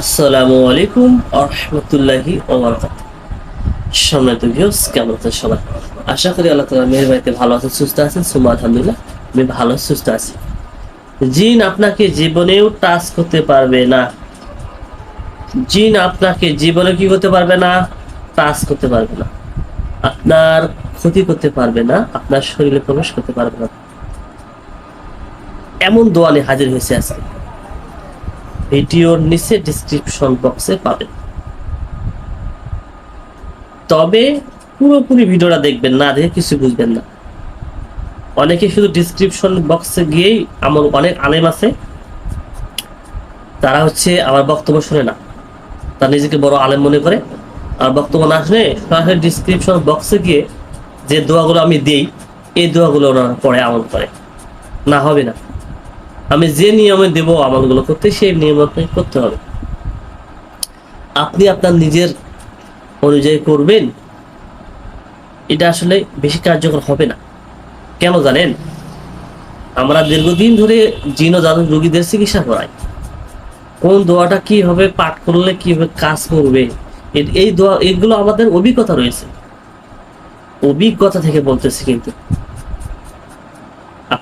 আসসালামু আলাইকুম আরহামতুল্লাহি ওবারাকাত সম্মানিত ভিউস কেমন আছেন সবাই? আশা করি আল্লাহ তাআলা মেহের বাড়িতে ভালো আছেন, সুস্থ আছেন সুমা আলহামদুলিল্লাহ, আমি ভালো, সুস্থ আছি। জিন আপনাকে জীবনেও টাচ করতে পারবে না। জিন আপনাকে জীবনে কি করতে পারবে না? টাচ করতে পারবে না। আপনার ক্ষতি করতে পারবে না, আপনার শরীরে প্রবেশ করতে পারবে না। এমন দোয়ালে হাজির হয়েছে আজকে। ভিডিওর নিচে ডিসক্রিপশন বক্সে পাবেন। তবে পুরোপুরি ভিডিওটা দেখবেন না, দেখে কিছু বুঝবেন না। অনেকে শুধু ডিসক্রিপশন বক্সে গিয়েই আমার অনেক আলেম আছে, তারা হচ্ছে আমার বক্তব্য শুনে না। তারা নিজেকে বড় আলেম মনে করে। আর বক্তব্য না শুনে সরাসরি ডিসক্রিপশন বক্সে গিয়ে যে দোয়াগুলো আমি দিই, এই দোয়াগুলো ওনারা পরে আমল করে। না হবে না। আমি যে নিয়মে দেব আমলগুলো করতে, সেই নিয়ম আপনাকে করতে হবে। আপনি আপনার নিজের অনুযায়ী করবেন, এটা আসলে বেশি কার্যকর হবে না। কেন জানেন? আমরা দীর্ঘদিন ধরে জিন জাদু রোগীদের চিকিৎসা করাই। কোন দোয়াটা কীভাবে পাঠ করলে কীভাবে কাজ করবে এই দোয়া এগুলো আমাদের অভিজ্ঞতা রয়েছে। অভিজ্ঞতা থেকে বলতেছি কিন্তু।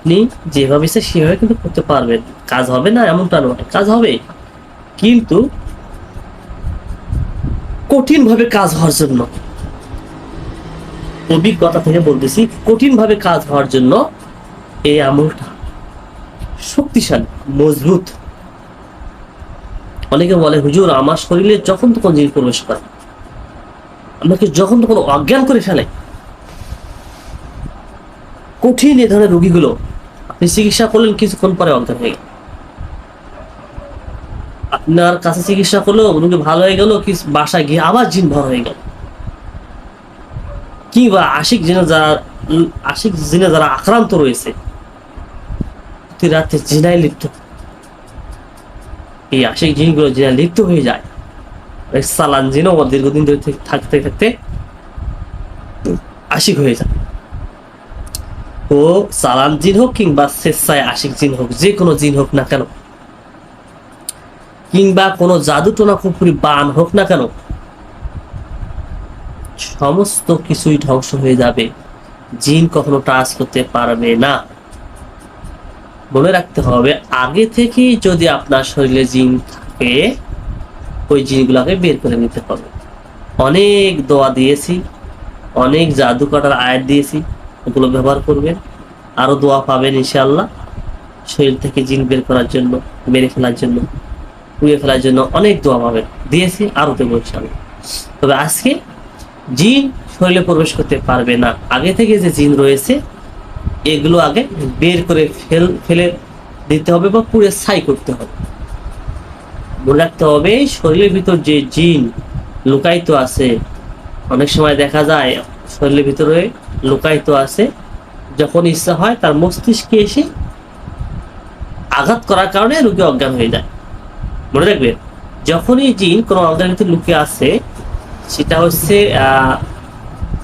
আপনি যেভাবে ইচ্ছে সেভাবে কিন্তু করতে পারবেন। কাজ হবে না এমনটা নয়, কাজ হবে। কিন্তু কঠিন ভাবে কাজ হওয়ার জন্য, অভিজ্ঞতা থেকে বলতেছি কঠিন ভাবে কাজ হওয়ার জন্য এই আমলটা শক্তিশালী, মজবুত। অনেকে বলে, হুজুর আমার শরীরে যখন তখন জিনিস প্রবেশ করে। আমাকে যখন তখন অজ্ঞান করে ফেলে। কঠিন এ ধরনের রোগীগুলো আপনি চিকিৎসা করলেন কিছুক্ষণ পরে অজ্ঞান হয়ে গেল। আপনার কাছে চিকিৎসা করল রোগী ভালো হয়ে গেল, কি বাসায় গিয়ে আবার জিন ভর হয়ে গেল? কিংবা আশিক জিনে যারা, আশিক জিনে যারা আক্রান্ত রয়েছে রাতে জিনায় লিপ্ত। এই আশিক জিনগুলো জিনায় লিপ্ত হয়ে যায়। সালান জিনও দীর্ঘদিন ধরে থাকতে থাকতে আশিক হয়ে যায়। ও সালাম জিন হোক কিংবা স্বেচ্ছায় আশিক জিন হোক, যে কোনো জিন হোক না কেন। কিংবা কোনো জাদু টোনা কুপুরি বান হোক না কেন, সমস্ত কিছুই ধ্বংস হয়ে যাবে। জিন কখনো টাচ করতে পারবে না। মনে রাখতে হবে, আগে থেকেই যদি আপনার শরীরে জিন থাকে, ওই জিনগুলোকে বের করে নিতে হবে। অনেক দোয়া দিয়েছি, অনেক জাদু কাটার আয়াত দিয়েছি। ওগুলো ব্যবহার করবেন। আরও দোয়া পাবেন ইনশাআল্লাহ। শরীর থেকে জিন বের করার জন্য, মেরে ফেলার জন্য পুড়িয়ে ফেলার জন্য অনেক দোয়া পাবেন। দিয়েছি, আরও দেবো ইনশাআল্লাহ। তবে আজকে জিন শরীরে প্রবেশ করতে পারবে না। আগে থেকে যে জিন রয়েছে, এগুলো আগে বের করে ফেল, ফেলে দিতে হবে বা পুড়ে ছাই করতে হবে। মনে রাখতে হবে, শরীরের ভিতর যে জিন লুকায়িত আছে, অনেক সময় দেখা যায় শরীরের ভিতরে লুকায়িত আছে। যখন ইচ্ছা হয়, তার মস্তিষ্কে এসে আঘাত করার কারণে রোগী অজ্ঞান হয়ে যায়। মনে রাখবেন যখনই জিন কোনো অজ্ঞানের ভিতরে লুকিয়ে আছে, সেটা হচ্ছে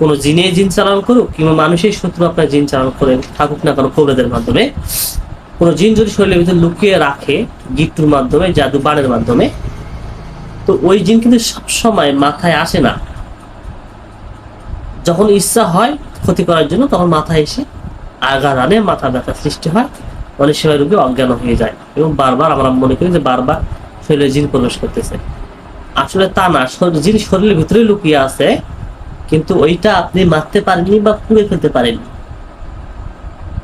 কোনো জিনে জিন চালান করুক কিংবা মানুষের শত্রু আপনার জিন চালান করে থাকুক না কোনো কবরেদের মাধ্যমে, কোনো জিন যদি শরীরের ভিতরে লুকিয়ে রাখে গিট্টুর মাধ্যমে জাদু বানের মাধ্যমে, তো ওই জিন কিন্তু সবসময় মাথায় আসে না। যখন ইচ্ছা হয় ক্ষতি করার জন্য, তখন মাথায় এসে আঘাত আনে, মাথা ব্যথা সৃষ্টি হয়। অনেক সময় রোগী অজ্ঞান হয়ে যায়। এবং বারবার আমরা মনে করি যে বারবার শরীরে জিন প্রবেশ করতেছে। আসলে তা না জিন শরীরের ভিতরে লুকিয়ে আছে, কিন্তু ওইটা আপনি মারতে পারেননি বা পুড়ে ফেলতে পারেননি।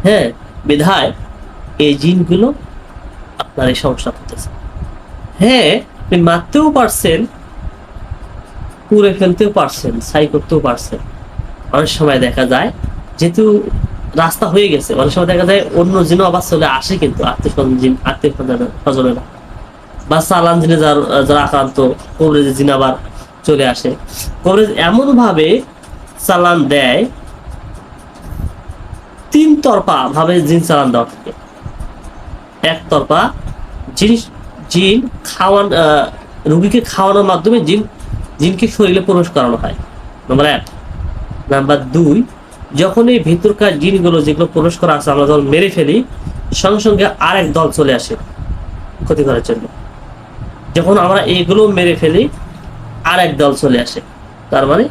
হ্যাঁ বিধায় এই জিনগুলো আপনার এই সমস্যা করতেছে হ্যাঁ আপনি মারতেও পারছেন, পুড়ে ফেলতেও পারছেন, ছাই করতেও পারছেন। অনেক সময় দেখা যায়, যেহেতু রাস্তা হয়ে গেছে, অনেক সময় দেখা যায় অন্য জিনও আবার চলে আসে কিন্তু আত্মীয় আত্মীয় বা সালান জিনে যারা আক্রান্ত জিন আবার চলে আসে। কবরেজ চালান দেয়, তিন তরফা ভাবে জিন চালান দেওয়া থাকে। একতরফা জিনিস জিন খাওয়ান রুগীকে খাওয়ানোর মাধ্যমে জিন, জিনকে শরীরে প্রবেশ করানো হয়। নাম্বার এক। নাম্বার দুই যখন এই ভিতরকার জিনগুলো যেগুলো প্রবেশ করা আছে, আমরা যখন মেরে ফেলি, সঙ্গে সঙ্গে আরেক দল চলে আসে ক্ষতি করার জন্য। যখন আমরা এগুলো মেরে ফেলি আর এক দল চলে আসে। তার মানে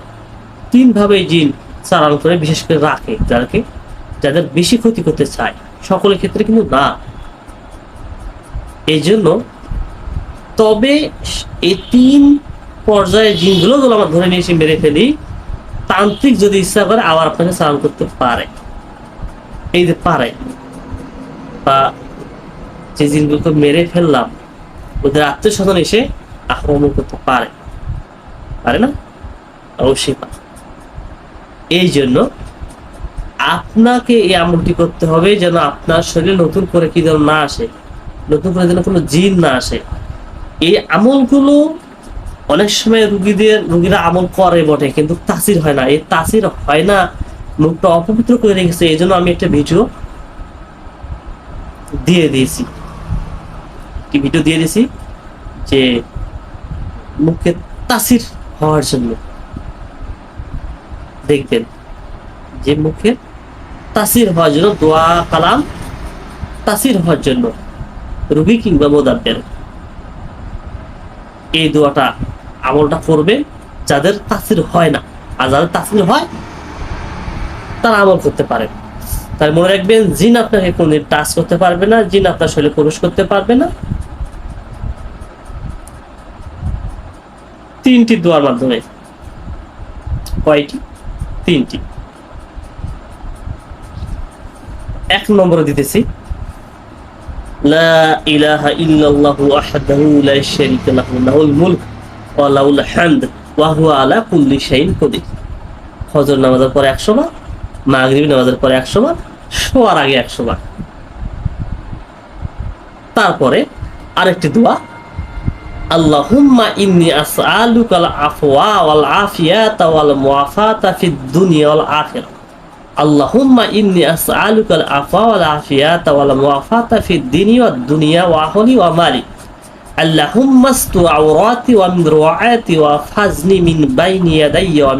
তিন ভাবে জিন চালান করে, বিশেষ করে রাখে যাদেরকে, যাদের বেশি ক্ষতি করতে চায়। সকলের ক্ষেত্রে কিন্তু না। এই জন্য তবে এই তিন পর্যায়ে জিনগুলো যদি আমরা ধরে নিয়ে এসে মেরে ফেলি তান্ত্রিক যদি ইচ্ছা করে আবার আপনাকে চালান করতে পারে। এই যে পারে। বা যে জিনগুলোকে মেরে ফেললাম, ওদের আত্মীয় স্বজন এসে আক্রমণ করতে পারে। পারে না? অবশ্যই পারে। এই জন্য আপনাকে এই আমলটি করতে হবে যেন আপনার শরীরে নতুন করে কি যেন না আসে, নতুন করে যেন কোনো জিন না আসে। এই আমলগুলো অনেক সময় রুগীদের, রুগীরা আমল করে বটে, কিন্তু তাসির হয় না। এই তাসির হয় না, মুখটা অপবিত্র করে রেখেছে, এই জন্য আমি একটা ভিডিও দিয়ে দিয়েছি। একটি ভিডিও দিয়ে দিয়েছি? যে মুখে তাসির হওয়ার জন্য। দেখবেন, যে মুখে তাসির হওয়ার জন্য, দোয়া, কালাম, তাসির হওয়ার জন্য রুগী কিংবা মোদাব্বের, এই দোয়াটা আমলটা করবে যাদের তাসির হয় না। আর যাদের তাসির হয়, তারা আমল করতে পারে। তাই মনে রাখবেন, জিন আপনাকে কোনদিন টাচ করতে পারবে না, জিন আপনার শরীরে প্রবেশ করতে পারবে না। তিনটি দোয়ার মাধ্যমে। কয়টি? তিনটি। এক নম্বরে দিতেছি, লা ইলাহা ইল্লাল্লাহু ওয়াহদাহু লা শারীকা লাহু, লাহুল মুলক। নামাজের পরে 100 বার নামাজের পরে 100 বার, শোয়ার আগে 100 বার। তারপরে আরেকটি দোয়া, আল্লাহুম্মা ইন্নি আসআলুকাল আফওয়া ওয়াল আফিয়াতা ওয়াল মুআফাতা ফিদ দুনিয়া দুনিয়া ওয়া ওয়া ফাজনি মিন ওয়া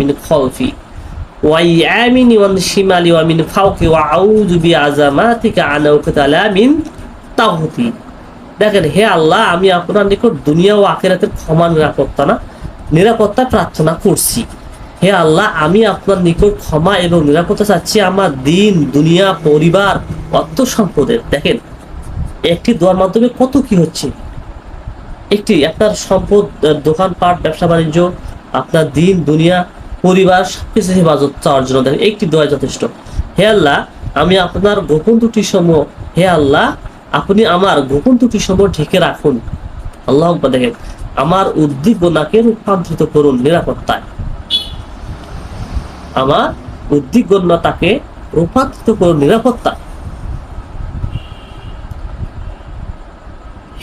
দেখেন, হে আল্লাহ, আমি আপনার নিকট দুনিয়া ও আখেরাতের ক্ষমা নিরাপত্তা না, নিরাপত্তা প্রার্থনা করছি। হে আল্লাহ, আমি আপনার নিকট ক্ষমা এবং নিরাপত্তা চাচ্ছি আমার দিন, দুনিয়া, পরিবার, অর্থ সম্পদের। দেখেন, একটি দোয়ার মাধ্যমে কত কি হচ্ছে? একটি আপনার সম্পদ দোকানপাট, ব্যবসা বাণিজ্য, আপনার দিন, দুনিয়া, পরিবার সবকিছু হেফাজত চাওয়ার জন্য দেখেন, একটি দোয়া যথেষ্ট। হে আল্লাহ, আমি আপনার গোপন ত্রুটি সমূহ হে আল্লাহ, আপনি আমার গোপন ত্রুটি সমূহ ঢেকে রাখুন। আল্লাহ দেখেন, আমার উদ্দীপনাকে রূপান্তরিত করুন নিরাপত্তায়। আমার উদ্দীপনাটাকে রূপান্তরিত করুন নিরাপত্তা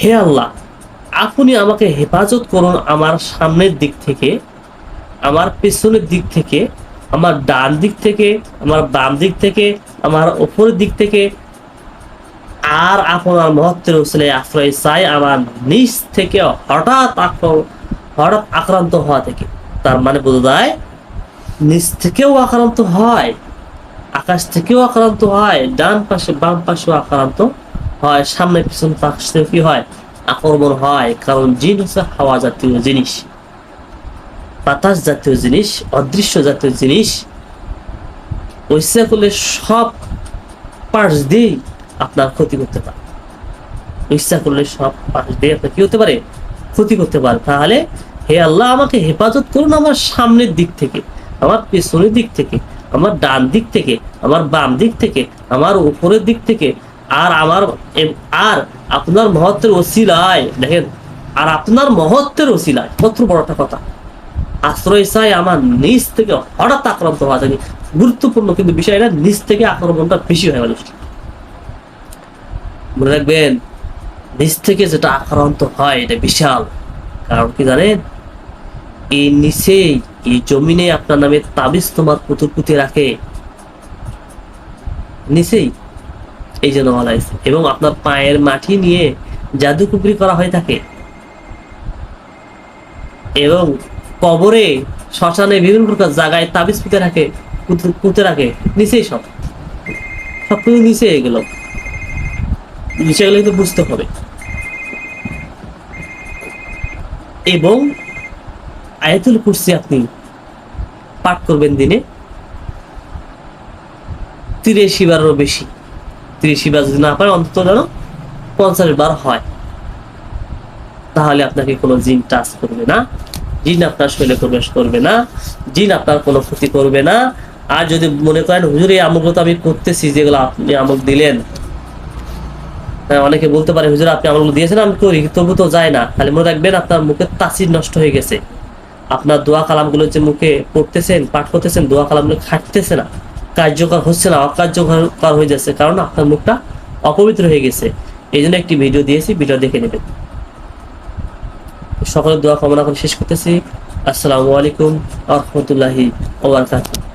হে আল্লাহ আপনি আমাকে হেফাজত করুন আমার সামনের দিক থেকে, আমার পেছনের দিক থেকে, আমার ডান দিক থেকে, আমার বাম দিক থেকে, আমার ওপরের দিক থেকে। আর আপনার মহত্বের উসলে আশ্রয় চাই আমার নিচ থেকে হঠাৎ হঠাৎ আক্রান্ত হওয়া থেকে। তার মানে বোঝা যায়, নিচ থেকেও আক্রান্ত হয়, আকাশ থেকেও আক্রান্ত হয়, ডান পাশে বাম পাশেও আক্রান্ত হয়, সামনে পিছন পাশ থেকে কি হয়? আক্রমণ হয়, কারণ জিন হচ্ছে হাওয়া জাতীয় জিনিস। বাতাস জাতীয় জিনিস, অদৃশ্য জাতীয় জিনিস ঐসা করলে সব পার্টস দিয়েই আপনার ক্ষতি করতে পারে। ইচ্ছা করলে সব পার্টস দিয়ে আপনার কি হতে পারে? ক্ষতি করতে পারে। তাহলে হে আল্লাহ, আমাকে হেফাজত করুন আমার সামনের দিক থেকে, আমার পেছনের দিক থেকে, আমার ডান দিক থেকে, আমার বাম দিক থেকে, আমার উপরের দিক থেকে, আর আমার আর আপনার মহত্বের ওসিলায়, দেখেন, আর আপনার মহত্বের ওসিলায় কত বড় একটা কথা। আশ্রয় চাই আমার নিচ থেকে, হঠাৎ আক্রান্ত হওয়া থাকে। গুরুত্বপূর্ণ কিন্তু বিষয়টা নিচ থেকে আক্রমণটা বেশি হয় মানুষের মনে রাখবেন নিচ থেকে যেটা আক্রান্ত হয়, এটা বিশাল। কারণ কি জানেন? এই নিচেই, এই জমিনে আপনার নামে তাবিজ তোমার পুতুর পুঁতে রাখে। নিচেই। এই জন্য হয়েছে। এবং আপনার পায়ের মাটি নিয়ে জাদুকুকরি করা হয়ে থাকে। এবং কবরে, শ্মশানে বিভিন্ন প্রকার জায়গায় তাবিজ পুঁতে রাখে, পুঁতে- রাখে। নিচেই সব। সব কিছু নিচে এগুলো বিষয়গুলো কিন্তু বুঝতে হবে। এবং আয়াতুল কুরসি আপনি পাঠ করবেন দিনে। তিরিশি বারেরও বেশি। তিরিশি বার যদি না পারে অন্তত যেন পঞ্চাশ বার হয়। তাহলে আপনাকে কোনো জিন টাচ করবে না জিন আপনার শরীরে প্রবেশ করবে না জিন আপনার কোনো ক্ষতি করবে না। আর যদি মনে করেন হুজুর এই আমলগুলো তো আমি করতেছি যেগুলো আপনি আমল দিলেন। হ্যাঁ, অনেকে বলতে পারে হুজুর আপনি আমলগুলো দিয়েছেন আমি করি তবু তো যায় না। তাহলে মনে রাখবেন আপনার মুখের তাসির নষ্ট হয়ে গেছে। আপনার দোয়া কালামগুলো যে মুখে পড়তেছেন পাঠ করতেছেন দোয়া কালামগুলো খাটতেছে না। কার্যকর হচ্ছে না অকার্যকর হয়ে যাচ্ছে কারণ আপনার মুখটা অপবিত্র হয়ে গেছে। এই জন্য একটি ভিডিও দিয়েছি, ভিডিও দেখে নেবেন। সকলের দোয়া কামনা করে শেষ করতেছি। আসসালামু আলাইকুম আহমতুল্লাহি ওবরাকাতুহ